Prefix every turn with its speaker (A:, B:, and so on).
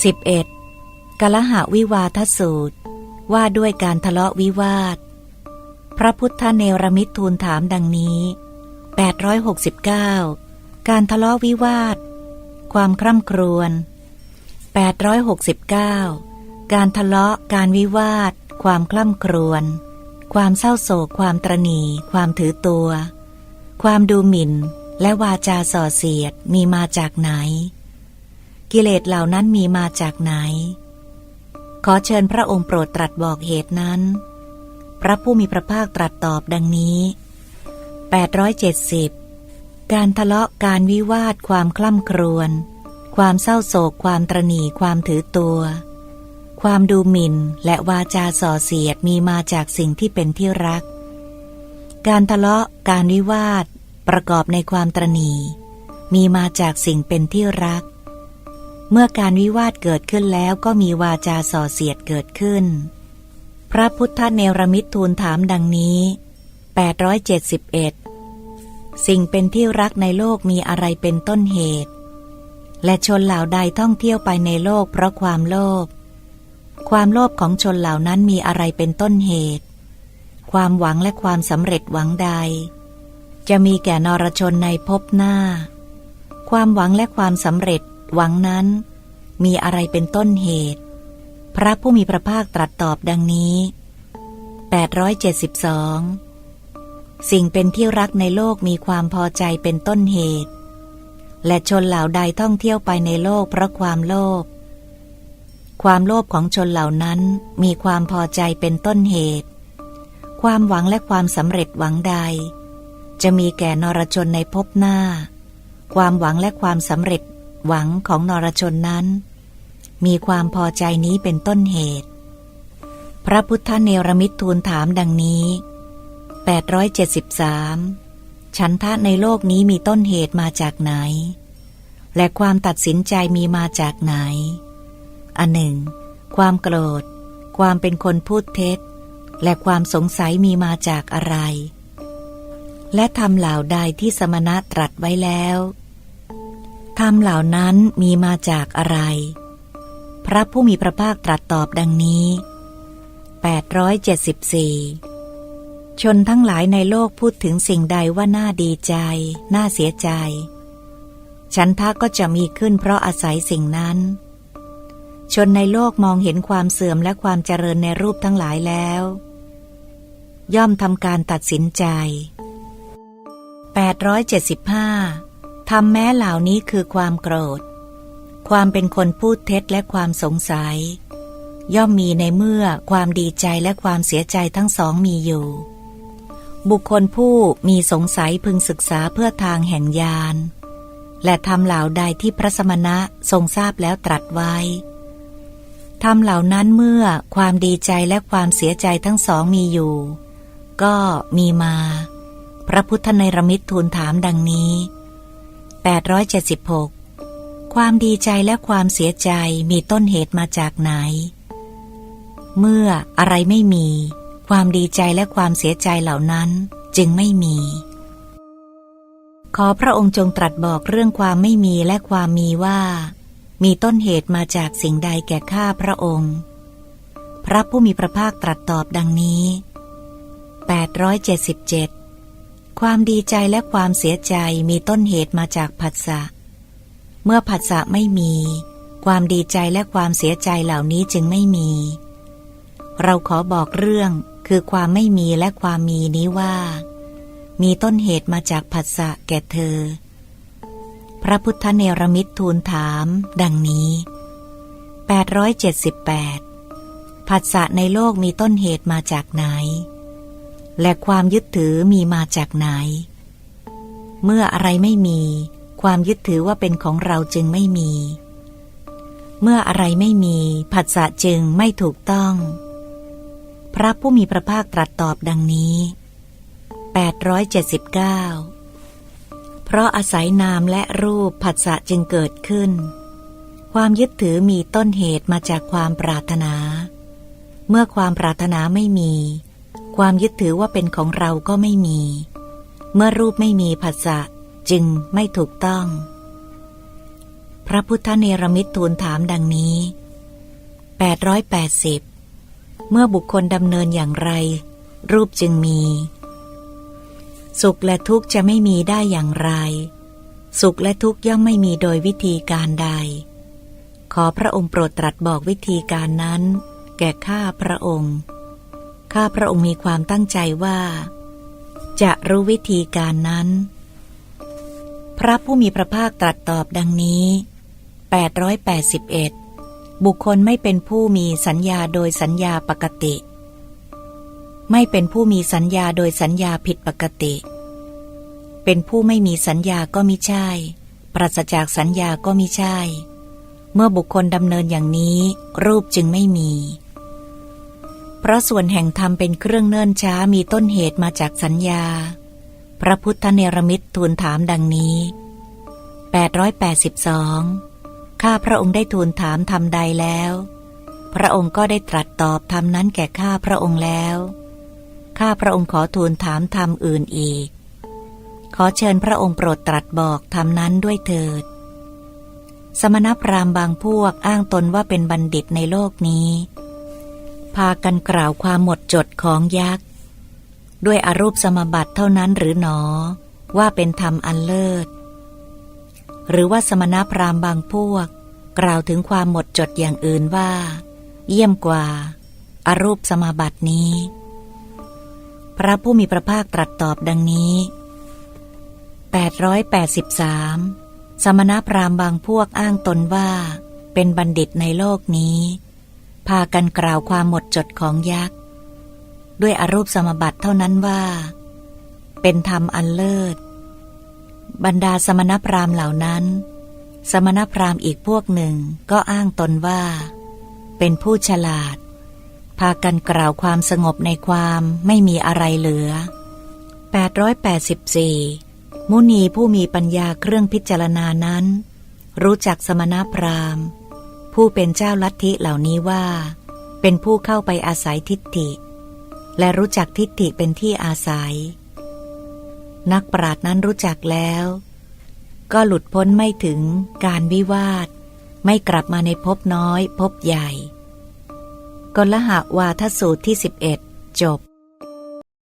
A: 11. กลหะวิวาทสูตร ว่าด้วยการทะเลาะวิวาท พระพุทธเนรมิตรทูลถามดังนี้ 869 การทะเลาะวิวาท ความคร่ำครวญ869 การทะเลาะการวิวาท ความคล่ำครวญความเศร้าโศก ความตรณี ความถือตัว ความดูหมิ่น และวาจาส่อเสียดมีมาจากไหน กิเลสเหล่านั้นมีมาจากไหน ขอเชิญพระองค์โปรดตรัสบอกเหตุนั้น พระผู้มีพระภาคตรัสตอบดังนี้ 870 การทะเลาะการวิวาทความคล่ำครวญความเศร้าโศกความตรณีความถือตัว ความดูหมิ่นและวาจาส่อเสียดมีมาจากสิ่งที่เป็นที่รัก การทะเลาะการวิวาท ประกอบในความตรณีมีมาจากสิ่งเป็นที่รัก เมื่อการวิวาทเกิดขึ้นแล้วก็มีวาจาส่อเสียดเกิดขึ้น พระพุทธเนรมิตรทูลถามดังนี้ 871 สิ่งเป็นที่รักในโลกมีอะไรเป็นต้นเหตุ และชนเหล่าใดท่องเที่ยวไปในโลกเพราะความโลภ ความโลภของชนเหล่านั้นมีอะไรเป็นต้นเหตุ ความหวังและความสำเร็จหวังใด จะมีแก่นรชนในภพหน้า ความหวังและความสำเร็จ หวังนั้น มีอะไรเป็นต้นเหตุ พระผู้มีพระภาคตรัสตอบดังนี้ 872 สิ่งเป็นที่รักในโลกมีความพอใจเป็นต้นเหตุ และชนเหล่าใดท่องเที่ยวไปในโลกเพราะความโลภความโลภของชนเหล่านั้นมีความพอใจเป็นต้นเหตุ ความหวังและความสำเร็จหวังใด จะมีแก่นรชนในภพหน้า ความหวังและความสำเร็จ หวังของนรชนนั้น มีความพอใจนี้เป็นต้นเหตุ พระพุทธเนรมิตทูลถามดังนี้ 873 ฉันทะในโลกนี้มีต้นเหตุมาจากไหน และความตัดสินใจมีมาจากไหน อันหนึ่ง ความโกรธ ความเป็นคนพูดเท็จ และความสงสัยมีมาจากอะไรและทำเหล่าใดที่สมณะตรัสไว้แล้ว ธรรมเหล่านั้นมีมาจากอะไร พระผู้มีพระภาคตรัสตอบดังนี้ 874 ชนทั้งหลายในโลกพูดถึงสิ่งใดว่าน่าดีใจ น่าเสียใจ ฉันทะก็จะมีขึ้นเพราะอาศัยสิ่งนั้น ชนในโลกมองเห็นความเสื่อมและความเจริญในรูปทั้งหลายแล้ว ย่อมทำการตัดสินใจ 875 ทำแม้เหล่านี้คือความโกรธ ความเป็นคนพูดเท็จและความสงสัย ย่อมมีในเมื่อความดีใจและความเสียใจทั้งสองมีอยู่ บุคคลผู้มีสงสัยพึงศึกษาเพื่อทางแห่งญาณและทำเหล่าใดที่พระสมณะทรงทราบแล้วตรัสไว้ทำเหล่านั้นเมื่อความดีใจและความเสียใจทั้งสองมีอยู่ ก็มีมา พระพุทธในรมิตทูลถามดังนี้ 876 ความดีใจและความเสียใจมีต้นเหตุมาจากไหน เมื่ออะไรไม่มี ความดีใจและความเสียใจเหล่านั้นจึงไม่มี ขอพระองค์จงตรัสบอกเรื่องความไม่มีและความมีว่า มีต้นเหตุมาจากสิ่งใดแก่ข้าพระองค์ พระผู้มีพระภาคตรัสตอบดังนี้ 877 ความดีใจและความเสียใจมีต้นเหตุมาจากผัสสะ เมื่อผัสสะไม่มี ความดีใจและความเสียใจเหล่านี้จึงไม่มี เราขอบอกเรื่องคือความไม่มีและความมีนี้ว่า มีต้นเหตุมาจากผัสสะแก่เธอ พระพุทธเนรมิตรทูลถาม ดังนี้ 878ผัสสะในโลกมีต้นเหตุมาจากไหน และความยึดถือมีมาจากไหน เมื่ออะไรไม่มี ความยึดถือว่าเป็นของเราจึงไม่มี เมื่ออะไรไม่มี ผัสสะจึงไม่ถูกต้อง พระผู้มีพระภาคตรัสตอบดังนี้ 879 เพราะอาศัยนามและรูปผัสสะจึงเกิดขึ้น ความยึดถือมีต้นเหตุมาจากความปรารถนา เมื่อความปรารถนาไม่มี ความยึดถือว่าเป็นของเราก็ไม่มี เมื่อรูปไม่มีผัสสะจึงไม่ถูกต้อง พระพุทธเนรมิตรทูลถามดังนี้ 880 เมื่อบุคคลดำเนินอย่างไร รูปจึงมี สุขและทุกข์จะไม่มีได้อย่างไร สุขและทุกข์ย่อมไม่มีโดยวิธีการใด ขอพระองค์โปรดตรัสบอกวิธีการนั้น แก่ข้าพระองค์ ข้าพระองค์มีความตั้งใจว่า จะรู้วิธีการนั้น พระผู้มีพระภาคตรัสตอบดังนี้ 881 บุคคลไม่เป็นผู้มีสัญญาโดยสัญญาปกติ ไม่เป็นผู้มีสัญญาโดยสัญญาผิดปกติ เป็นผู้ไม่มีสัญญาก็มิใช่ ปราศจากสัญญาก็มิใช่ เมื่อบุคคลดำเนินอย่างนี้รูปจึงไม่มี เพราะส่วนแห่งธรรมเป็นเครื่องเนิ่นช้ามีต้นเหตุมาจากสัญญา พระพุทธเนรมิตรทูลถามดังนี้ 882 ข้าพระองค์ได้ทูลถามทำใดแล้ว พระองค์ก็ได้ตรัสตอบทำนั้นแก่ข้าพระองค์แล้ว ข้าพระองค์ขอทูลถามทำอื่นอีก ขอเชิญพระองค์โปรดตรัสบอกทำนั้นด้วยเถิด สมณพราหมณ์บางพวกอ้างตนว่าเป็นบัณฑิตในโลกนี้ พากันกล่าวความหมดจดของยักษ์ ด้วยอรูปสมบัติเท่านั้นหรือหนอ ว่าเป็นธรรมอันเลิศ หรือว่าสมณพราหมณ์บางพวก กล่าวถึงความหมดจดอย่างอื่นว่า เยี่ยมกว่าอารูปสมบัตินี้ พระผู้มีพระภาคตรัสตอบดังนี้ 883 สมณพราหมณ์บางพวกอ้างตนว่า เป็นบัณฑิตในโลกนี้ พากันกล่าวความหมดจดของยักษ์ ด้วยอารูปสมบัติเท่านั้นว่า เป็นธรรมอันเลิศ บรรดาสมณพราหมณ์เหล่านั้น สมณพราหมณ์อีกพวกหนึ่งก็อ้างตนว่า เป็นผู้ฉลาด พากันกล่าวความสงบในความไม่มีอะไรเหลือ 884 มุนีผู้มีปัญญาเครื่องพิจารณานั้น รู้จักสมณพราหมณ์ ผู้เป็นเจ้าลัทธิเหล่านี้ว่า เป็นผู้เข้าไปอาศัยทิฏฐิ และรู้จักทิฏฐิเป็นที่อาศัย นักปราชญ์นั้นรู้จักแล้ว ก็หลุดพ้นไม่ถึงการวิวาท ไม่กลับมาในภพน้อยภพใหญ่กลหะวาทสูตรที่ 11 จบ